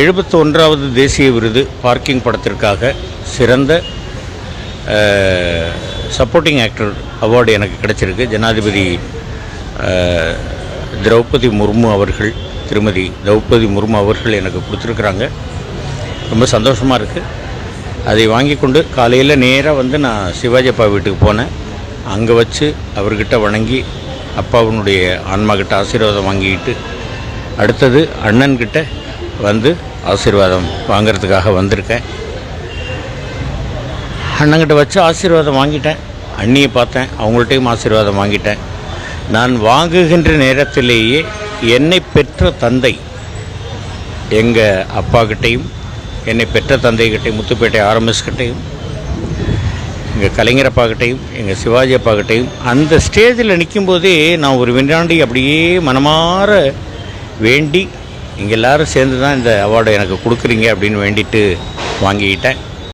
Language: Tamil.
எழுபத்தொன்றாவது தேசிய விருது பார்க்கிங் படத்திற்காக சிறந்த சப்போர்ட்டிங் ஆக்டர் அவார்டு எனக்கு கிடைச்சிருக்கு. ஜனாதிபதி திரௌபதி முர்மு அவர்கள் திருமதி திரௌபதி முர்மு அவர்கள் எனக்கு கொடுத்துருக்குறாங்க. ரொம்ப சந்தோஷமாக இருக்குது அதை வாங்கி கொண்டு காலையில் நேராக வந்து நான் சிவாஜி அப்பா வீட்டுக்கு போனேன். அங்கே வச்சு அவர்கிட்ட வணங்கி அப்பாவினுடைய ஆன்மாக்கிட்ட ஆசீர்வாதம் வாங்கிக்கிட்டு அடுத்தது அண்ணன்கிட்ட வந்து ஆசீர்வாதம் வாங்கிறதுக்காக வந்திருக்கேன். அண்ணங்கிட்ட வச்சு ஆசீர்வாதம் வாங்கிட்டேன். அண்ணியை பார்த்தேன் அவங்கள்ட்டையும் ஆசீர்வாதம் வாங்கிட்டேன். நான் வாங்குகின்ற நேரத்திலேயே என்னை பெற்ற தந்தை எங்கள் அப்பாக்கிட்டையும் என்னை பெற்ற தந்தைகிட்டையும் முத்துப்பேட்டை ஆர்எம்எஸ்கிட்டையும் எங்கள் கலைஞர் அப்பாக்கிட்டையும் எங்கள் சிவாஜி அப்பாக்கிட்டையும் அந்த ஸ்டேஜில் நிற்கும்போதே நான் ஒரு வினாண்டி அப்படியே மனமாற வேண்டி இங்கே எல்லாரும் சேர்ந்து தான் இந்த அவார்டை எனக்கு கொடுக்குறீங்க அப்படின்னு வேண்டிட்டு வாங்கிக்கிட்டேன்.